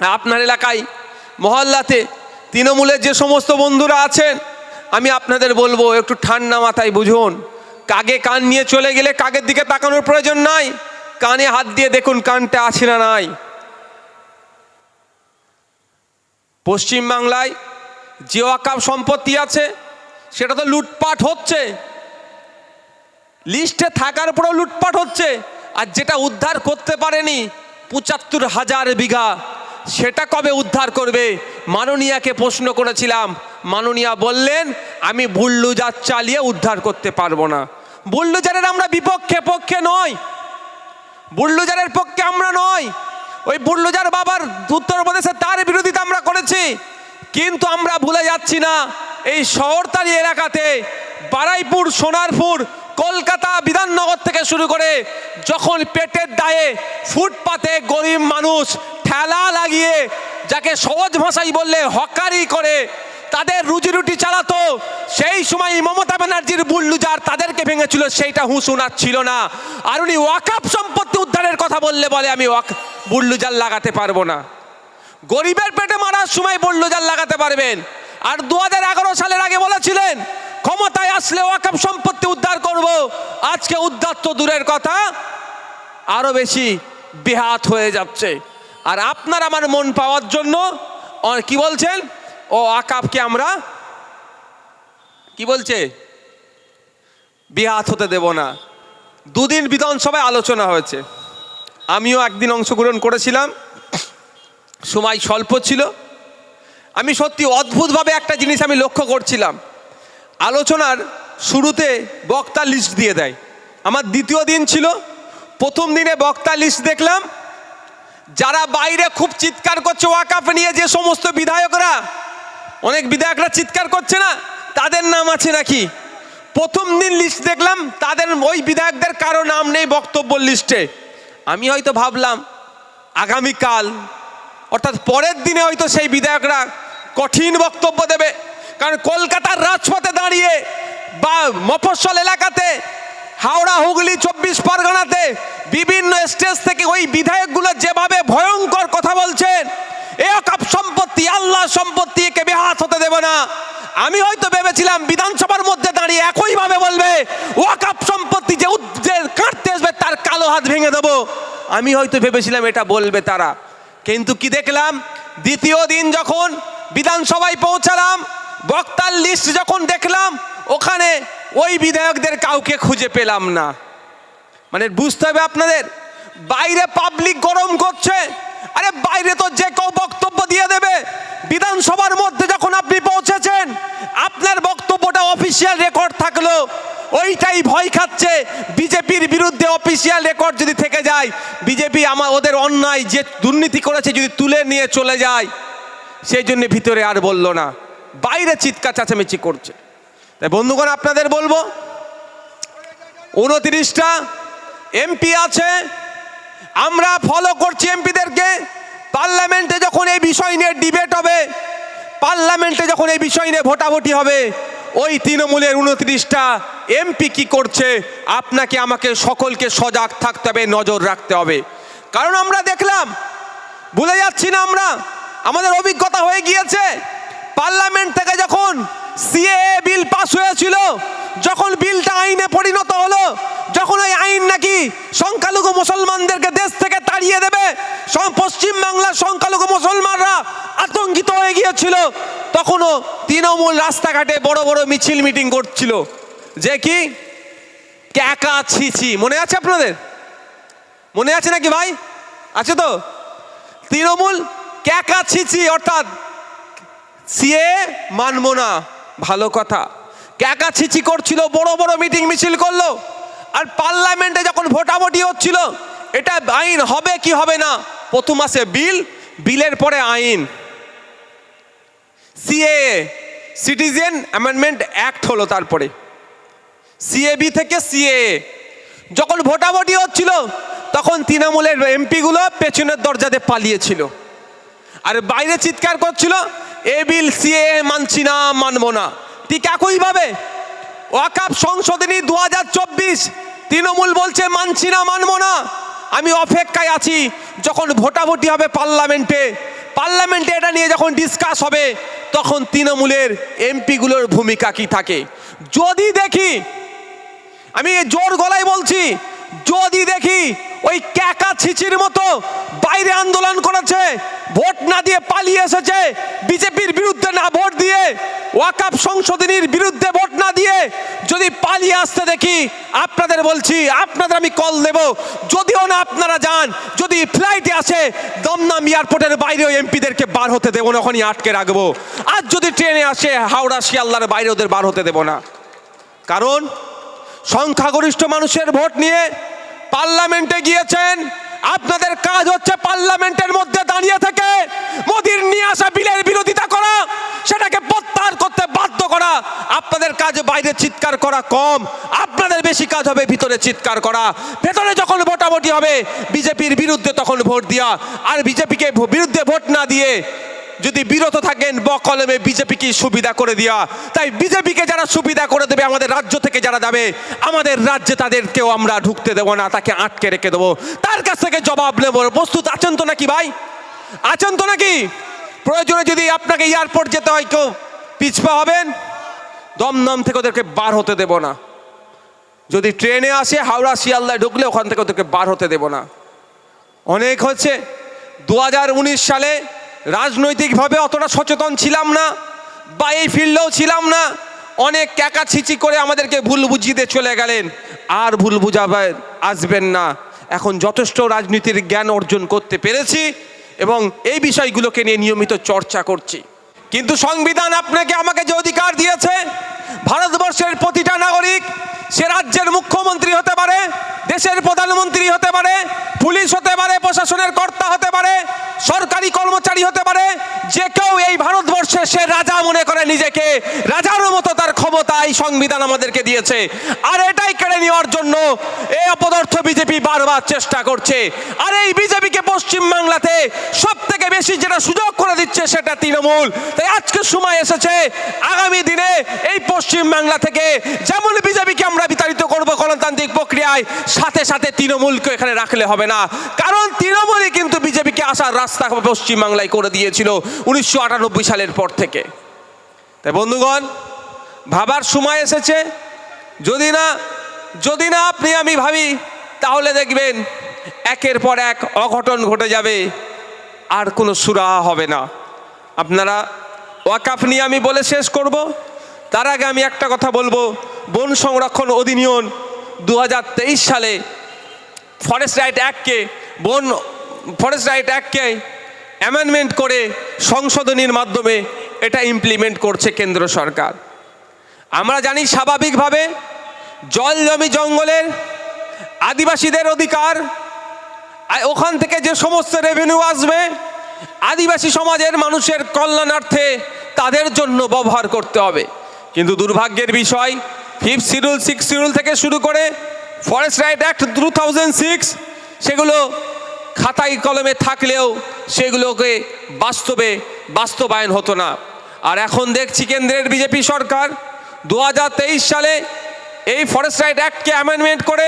আপনার এলাকায়, মহল্লাতে, তৃণমূলের যে সমস্ত বন্ধুরা আছেন, আমি আপনাদের বলব, একটু ঠান্ডা মাথায় বুঝুন। কাগে কান নিয়ে চলে গেলে কাগের দিকে তাকানোর প্রয়োজন নাই। কানে হাত দিয়ে দেখুন কানটা আছে না নাই। পশ্চিমবাংলায় যে ওয়াকাপ সম্পত্তি আছে, সেটা তো লুটপাট হচ্ছে। লিস্টে থাকার পরেও লুটপাট হচ্ছে। আর যেটা উদ্ধার করতে পারেনি, পঁচাত্তর হাজার বিঘা সেটা কবে উদ্ধার করবে? মাননীয়াকে প্রশ্ন করেছিলাম। মাননীয়া বললেন, আমি বুল্লুজার চালিয়ে উদ্ধার করতে পারব না। বুল্লুজারের আমরা বিপক্ষে পক্ষে নয় বুল্লুজারের পক্ষে আমরা নয় ওই বুল্লুজার বাবার উত্তরপ্রদেশে তার বিরোধিতা আমরা করেছি। কিন্তু আমরা ভুলে যাচ্ছি না, এই শহরতালি এলাকাতে বারাইপুর, সোনারপুর, কলকাতা বিধাননগর থেকে শুরু করে যখন পেটের দায়ে ফুটপাতে গরিব মানুষ ঠেলা লাগিয়ে, যাকে সহজ ভাষায় বললে হকারি করে, তাদের রুজি রুটি চালাতো সেই সময় মমতা ব্যানার্জির বুল্লুজার তাদেরকে ভেঙেছিল, সেইটা হুঁশ উনার ছিল না। আর উনি ওয়াকাপ সম্পত্তি উদ্ধারের কথা বললে বলে, আমি ওয়াক বুল্লুজার লাগাতে পারব না। গরিবের পেটে মারার সময় বুল্লুজার লাগাতে পারবেন। আর দু হাজার এগারো সালের আগে বলেছিলেন, ক্ষমতায় আসলে ওয়াকাপ সম্পত্তি উদ্ধার করব। আজকে উদ্ধার তো দূরের কথা, আরও বেশি বেহাত হয়ে যাচ্ছে। আর আপনার আমার মন পাওয়ার জন্য কি বলছেন? ও, আকাবকে আমরা, কি বলছে? বিহাত হতে দেব না। দুদিন বিধানসভায় আলোচনা হয়েছে। আমিও একদিন অংশগ্রহণ করেছিলাম। সময় স্বল্প ছিল। আমি সত্যি অদ্ভুতভাবে একটা জিনিস আমি লক্ষ্য করছিলাম। আলোচনার শুরুতে বক্তা লিস্ট দিয়ে দেয়। আমার দ্বিতীয় দিন ছিল। প্রথম দিনে বক্তা লিস্ট দেখলাম। যারা বাইরে খুব চিৎকার করছে, ওয়াকাফ নিয়ে যে সমস্ত বিধায়করা, অনেক বিধায়করা চিৎকার করছে না? তাদের নাম আছে নাকি? প্রথম দিন লিস্ট দেখলাম, তাদের ওই বিধায়কদের কারও নাম নেই বক্তব্য লিস্টে আমি হয়তো ভাবলাম, আগামীকাল, অর্থাৎ পরের দিনে হয়তো সেই বিধায়করা কঠিন বক্তব্য দেবে। কারণ কলকাতার রাজপথে দাঁড়িয়ে বা মফস্বল এলাকাতে হাওড়া হুগলি চব্বিশ পরগনাতে বিভিন্ন স্টেজ থেকে ওই বিধায়কগুলো যেভাবে ভয়ঙ্কর কথা বলছেন, এ অকাপ সম্পত্তি, আল্লাহ সম্পত্তি একে বেহাত হতে দেব না। আমি হয়তো ভেবেছিলাম বিধানসভার মধ্যে দাঁড়িয়ে একইভাবে বলবে ওয়াকাপ সম্পত্তি যে উদ- যে কাটতে আসবে তার কালো হাত ভেঙে দেবো। আমি হয়তো ভেবেছিলাম এটা বলবে তারা। কিন্তু কি দেখলাম, দ্বিতীয় দিন যখন বিধানসভায় পৌঁছালাম, বক্তার লিস্ট যখন দেখলাম ওখানে ওই বিধায়কদের কাউকে খুঁজে পেলাম না। মানে বুঝতে হবে আপনাদের, বাইরে পাবলিক গরম করছে, আরে বাইরে তো যে কেউ বক্তব্য দিয়ে দেবে। বিধানসভার মধ্যে যখন আপনি পৌঁছেছেন, আপনার বক্তব্যটা অফিসিয়াল রেকর্ড থাকল, ওইটাই ভয় খাচ্ছে। বিজেপির বিরুদ্ধে অফিসিয়াল রেকর্ড যদি থেকে যায়, বিজেপি আমার ওদের অন্যায় যে দুর্নীতি করেছে যদি তুলে নিয়ে চলে যায়, সেই জন্য ভিতরে আর বলল না। বাইরে চিৎকার চেঁচামেচি করছে। তাই বন্ধুগণ, আপনাদের বলব, উনত্রিশটা এমপি আছে। আমরা ফলো করছি এমপিদেরকে। পার্লামেন্টে যখন এই বিষয় নিয়ে ডিবেট হবে, পার্লামেন্টে যখন এই বিষয় নিয়ে ভোটাভুটি হবে, ওই তৃণমূলের উনত্রিশটা এমপি কি করছে, আপনাকে, আমাকে সকলকে সজাগ থাকতে হবে, নজর রাখতে হবে। কারণ আমরা দেখলাম, ভুলে যাচ্ছি না আমরা, আমাদের অভিজ্ঞতা হয়ে গিয়েছে, পার্লামেন্ট থেকে যখন সিএ বিল পাস হয়েছিল। যখন বিলটা আইনে পরিণত হলো, যখন ওই আইন নাকি সংখ্যালঘু মুসলমানদেরকে দেশ থেকে তাড়িয়ে দেবে সব পশ্চিম বাংলার সংখ্যালঘু মুসলমানরা আতঙ্কিত হয়ে গিয়েছিল। তখনও তৃণমূল রাস্তাঘাটে বড় বড় মিছিল মিটিং করছিল। যে কি? ক্যাকা ছিছি মনে আছে আপনাদের? মনে আছে নাকি ভাই? আছে তো? তৃণমূল ক্যাকা ছিচি অর্থাৎ সিএ মানবো না। ভালো কথা। ক্যাকা ছিচি করছিল, বড় বড় মিটিং মিছিল করল, আর পার্লামেন্টে যখন ভোটাভুটি হচ্ছিল, এটা আইন হবে কি হবে না? প্রথম মাসে বিল, বিলের পরে আইন। সিএ সিটিজেন অ্যামেন্ডমেন্ট অ্যাক্ট হলো তারপরে। সিএবি থেকে সিএ যখন ভোটাভুটি হচ্ছিল, তখন তৃণমূলের এমপিগুলো পেছনের দরজাতে পালিয়েছিল। আর বাইরে চিৎকার করছিল এ বিল সিএ, মানছি না, মানব না। ঠিক একইভাবে ওয়াকাপ সংশোধনী দু হাজার চব্বিশ, তৃণমূল বলছে মানছি না, মানবো না। আমি অপেক্ষায় আছি, যখন ভোটাভুটি হবে পার্লামেন্টে পার্লামেন্টে এটা নিয়ে যখন ডিসকাস হবে, তখন তৃণমূলের এমপিগুলোর ভূমিকা কি থাকে? যদি দেখি, আমি জোর গলায় বলছি, যদি দেখি ওই ক্যাকা ছিচির মতো বাইরে আন্দোলন করেছে, ভোট না দিয়ে পালিয়ে এসেছে, বিজেপির বিরুদ্ধে না ভোট দিয়ে ওয়াকাপ সংশোধনীর বিরুদ্ধে ভোট না দিয়ে যদি পালিয়ে আসতে দেখি, আপনাদের বলছি, আপনাদের আমি কল দেব। যদিও না আপনারা যান, যদি ফ্লাইটে আসে, দমদম এয়ারপোর্টের বাইরেও এমপিদেরকে বার হতে দেবো না ওখানে আটকে রাখব। আর যদি ট্রেনে আসে, হাওড়া, শিয়ালদার বাইরে ওদের বার হতে দেবো না। কারণ, সংখ্যাগরিষ্ঠ মানুষের ভোট নিয়ে পার্লামেন্টে গিয়েছেন। আপনাদের কাজ হচ্ছে পার্লামেন্টের মধ্যে দাঁড়িয়ে থেকে মোদির নিয়ে আসা বিলের বিরোধিতা করা, সেটাকে প্রত্যাহার করতে বাধ্য করা। আপনাদের কাজ বাইরে চিৎকার করা কম, আপনাদের বেশি কাজ হবে ভিতরে চিৎকার করা। ভেতরে যখন ভোটাভুটি হবে, বিজেপির বিরুদ্ধে তখন ভোট দেওয়া। আর বিজেপিকে বিরুদ্ধে ভোট না দিয়ে যদি বিরত থাকেন, বকলমে বিজেপিকে সুবিধা করে দেওয়া তাই বিজেপিকে যারা সুবিধা করে দেবে, আমাদের রাজ্য থেকে যারা যাবে, আমাদের রাজ্যে তাদেরকেও আমরা ঢুকতে দেবো না, তাকে আটকে রেখে দেবো। তার কাছ থেকে জবাব নেব। প্রস্তুত আছেন তো নাকি ভাই? আছেন তো নাকি? প্রয়োজনে যদি আপনাকে এয়ারপোর্ট যেতে হয়, কেউ পিছপা হবেন? দমদম থেকে ওদেরকে বার হতে দেব না। যদি ট্রেনে আসে, হাওড়া, শিয়ালদায় ঢুকলে ওখান থেকে ওদেরকে বার হতে দেব না। অনেক হচ্ছে। দু হাজার উনিশ সালে রাজনৈতিকভাবে অতটা সচেতন ছিলাম না, বা এই ফিল্ডেও ছিলাম না। অনেক ক্যাকা ছিচি করে আমাদেরকে ভুল বুঝিয়ে চলে গেলেন। আর ভুল বুঝাবে, আসবেন না। এখন যথেষ্ট রাজনীতির জ্ঞান অর্জন করতে পেরেছি এবং এই বিষয়গুলোকে নিয়ে নিয়মিত চর্চা করছি। কিন্তু সংবিধান আপনাকে আমাকে যে অধিকার দিয়েছে, ভারতবর্ষের প্রতিটা নাগরিক, সে রাজ্যের মুখ্যমন্ত্রী পারে, দেশের প্রধানমন্ত্রী হতে পারে, পুলিশ হতে পারে, প্রশাসনের কর্তা হতে পারে, সরকারি কর্মচারী হতে পারে, যে কেউ এই ভারতবর্ষে সে রাজা মনে করে নিজেকে। রাজার মতো তার ক্ষমতা এই সংবিধান আমাদেরকে দিয়েছে। আর এটাই কেড়ে নেওয়ার জন্য এই অপদার্থ বিজেপি বারবার চেষ্টা করছে। আর এই বিজেপিকে পশ্চিম বাংলাতে সব থেকে বেশি যেটা সুযোগ করে দিচ্ছে সেটা তৃণমূল। তাই আজকে সময় এসেছে, আগামী দিনে এই পশ্চিম বাংলা থেকে যেমন বিজেপিকে আমরা বিতাড়িত করব গণতান্ত্রিক প্রক্রিয়ায় সাথে সাথে তৃণমূলকে এখানে রাখলে হবে না। কারণ তৃণমূলই কিন্তু বিজেপিকে আসার রাস্তা পশ্চিম বাংলায় করে দিয়েছিল উনিশশো আটানব্বই সালের পর থেকে। তাই বন্ধুগণ, ভাবার সময় এসেছে। যদি না যদি না আপনি আমি ভাবি, তাহলে দেখবেন একের পর এক অঘটন ঘটে যাবে, আর কোনো সুরাহা হবে না। আপনারা ওয়াকাফ নিয়ে আমি বলে শেষ করব। তার আগে আমি একটা কথা বলব। বন সংরক্ষণ অধিনিয়ম দু হাজার তেইশ সালে ফরেস্ট রাইট অ্যাক্টকে বন, ফরেস্ট রাইট অ্যাক্টকে অ্যামেন্ডমেন্ট করে সংশোধনীর মাধ্যমে এটা ইমপ্লিমেন্ট করছে কেন্দ্র সরকার। আমরা জানি স্বাভাবিকভাবে জল জমি জঙ্গলের আদিবাসীদের অধিকার, আর ওখান থেকে যে সমস্ত রেভিনিউ আসবে, আদিবাসী সমাজের মানুষের কল্যাণার্থে তাদের জন্য ব্যবহার করতে হবে। কিন্তু দুর্ভাগ্যের বিষয় ফিফথ শিডিউল, সিক্স শিডিউল থেকে শুরু করে forest right act two thousand six, সেগুলো খাতায় কলমে থাকলেও সেগুলোকে বাস্তবে বাস্তবায়ন হতো না। আর এখন দেখছি কেন্দ্রের বিজেপি সরকার দু হাজার তেইশ সালে এই ফরেস্ট রাইট অ্যাক্টকে অ্যামেন্ডমেন্ট করে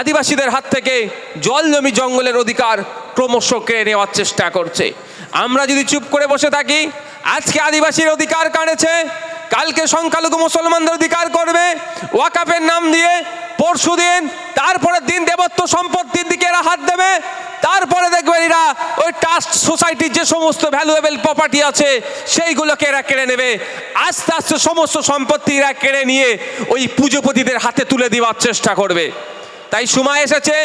আদিবাসীদের হাত থেকে জল জমি জঙ্গলের অধিকার ক্রমশ কেড়ে নেওয়ার চেষ্টা করছে। আমরা যদি চুপ করে বসে থাকি, আজকে আদিবাসীর অধিকার কাড়েছে কালকে সংখ্যালঘু মুসলমানদের অধিকার করবে। ওয়াকাফের নাম দিয়ে পরশু দিন তারপরের দিন দেবত্ব সম্পত্তির দিকে এরা হাত দেবে। তারপরে দেখবেন এরা ওই ট্রাস্ট সোসাইটির যে সমস্ত ভ্যালুয়েবল প্রপার্টি আছে, সেইগুলোকে এরা কেড়ে নেবে। আস্তে আস্তে সমস্ত সম্পত্তি এরা কেড়ে নিয়ে ওই পুজোপতিদের হাতে তুলে দেওয়ার চেষ্টা করবে। তাই সময় এসেছে,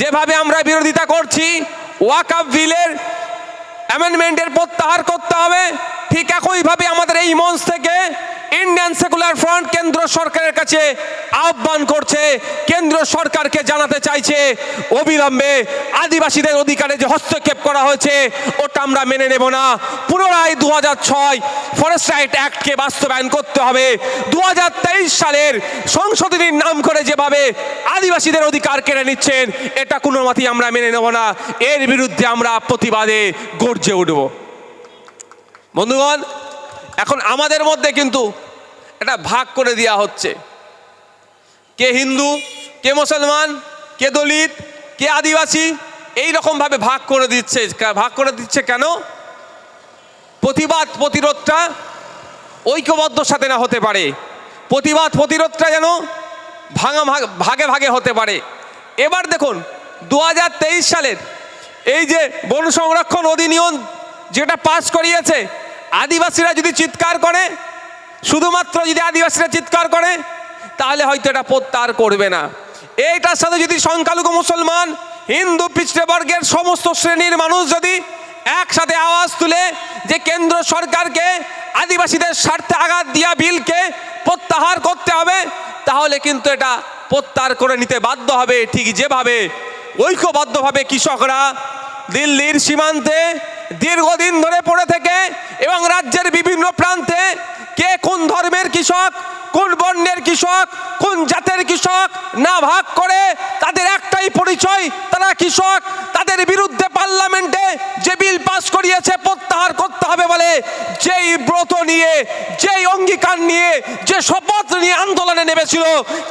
যেভাবে আমরা বিরোধিতা করছি, ওয়াকাফ বিলের অ্যামেন্ডমেন্টের প্রত্যাহার করতে হবে। ঠিক একইভাবে আমাদের এই মঞ্চ থেকে ইন্ডিয়ান সেকুলার ফ্রন্ট কেন্দ্র সরকারের কাছে আহ্বান করছে। কেন্দ্র সরকারকে জানাতে চাইছে অবিলম্বে আদিবাসীদের অধিকারে যে হস্তক্ষেপ করা হয়েছে, ওটা আমরা মেনে নেব না। পুনরায় দু ছয় ফরেস্ট রাইট অ্যাক্টকে বাস্তবায়ন করতে হবে। দু হাজার তেইশ সালের সংশোধনীর নাম করে যেভাবে আদিবাসীদের অধিকার কেড়ে নিচ্ছেন, এটা কোনো মতেই আমরা মেনে নেব না। এর বিরুদ্ধে আমরা প্রতিবাদে গর্জে উঠব। বন্ধুগণ, এখন আমাদের মধ্যে কিন্তু এটা ভাগ করে দেওয়া হচ্ছে। কে হিন্দু, কে মুসলমান, কে দলিত, কে আদিবাসী, এই রকমভাবে ভাগ করে দিচ্ছে। ভাগ করে দিচ্ছে কেন? প্রতিবাদ প্রতিরোধটা ঐক্যবদ্ধ সাথে না হতে পারে। প্রতিবাদ প্রতিরোধটা যেন ভাঙা ভাগ ভাগে হতে পারে। এবার দেখুন দু হাজার তেইশ সালের এই যে বন সংরক্ষণ অধিনিয়ম যেটা পাস করিয়েছে, আদিবাসীরা যদি চিৎকার করে শুধুমাত্র যদি আদিবাসীরা চিৎকার করে, তাহলে হয়তো এটা প্রত্যাহার করবে না। এইটার সাথে যদি সংখ্যালঘু মুসলমান, হিন্দু পিছড়ে বর্গের সমস্ত শ্রেণির মানুষ যদি একসাথে আওয়াজ তুলে যে কেন্দ্র সরকারকে আদিবাসীদের স্বার্থে আঘাত দিয়া বিলকে প্রত্যাহার করতে হবে, তাহলে কিন্তু এটা প্রত্যাহার করে নিতে বাধ্য হবে। ঠিক যেভাবে ঐক্যবদ্ধভাবে কৃষকরা দিল্লির সীমান্তে দীর্ঘদিন ধরে পড়ে থেকে এবং রাজ্যের বিভিন্ন প্রান্তে কে কোন ধর্মের কৃষক, কোন বর্ণের কৃষক, কোন জাতের কৃষক না ভাগ করে তাদের একটাই পরিচয়, তারা কৃষক, তাদের বিরুদ্ধে পার্লামেন্টে যে বিল পাস করিয়েছে প্রত্যাহার করতে হবে বলে যেই ব্রত নিয়ে, যেই অঙ্গীকার নিয়ে, যে শপথ নিয়ে আন্দোলনে নেমেছিল,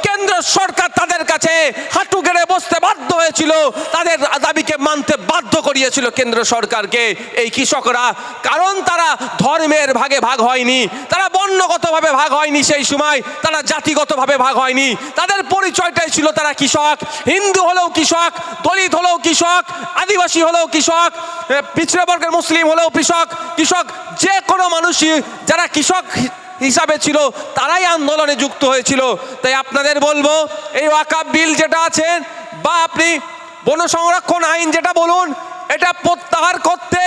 কেন্দ্র সরকার তাদের কাছে হাঁটু গেড়ে বসতে বাধ্য হয়েছিল, তাদের দাবিকে মানতে বাধ্য করিয়েছিল কেন্দ্র সরকারকে। এই কৃষকরা, কারণ তারা ধর্মের ভাগে ভাগ হয়নি, তারা বর্ণগতভাবে ভাগ হয়নি সেই সময়, তারা জাতিগতভাবে ভাগ হয়নি। তাদের পরিচয়টাই ছিল তারা কৃষক, হিন্দু হলেও কৃষক, দলিত হলেও কৃষক, আদিবাসী হলেও কৃষক পিছড়ে বর্গের মুসলিম হলেও কৃষক কৃষক যে কোনো মানুষই, যারা কৃষক হিসাবে ছিল, তারাই আন্দোলনে যুক্ত হয়েছিল। তাই আপনাদের বলব, এই ওয়াকাব বিল যেটা আছে, বা আপনি বন সংরক্ষণ আইন যেটা বলুন, এটা প্রত্যাহার করতে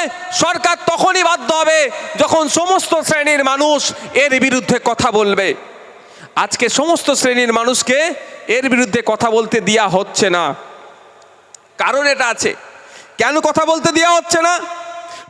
সরকার তখনই বাধ্য হবে, যখন সমস্ত শ্রেণির মানুষ এর বিরুদ্ধে কথা বলবে। আজকে সমস্ত শ্রেণির মানুষকে এর বিরুদ্ধে কথা বলতে দেওয়া হচ্ছে না। কারণ এটা আছে। কেন কথা বলতে দেওয়া হচ্ছে না?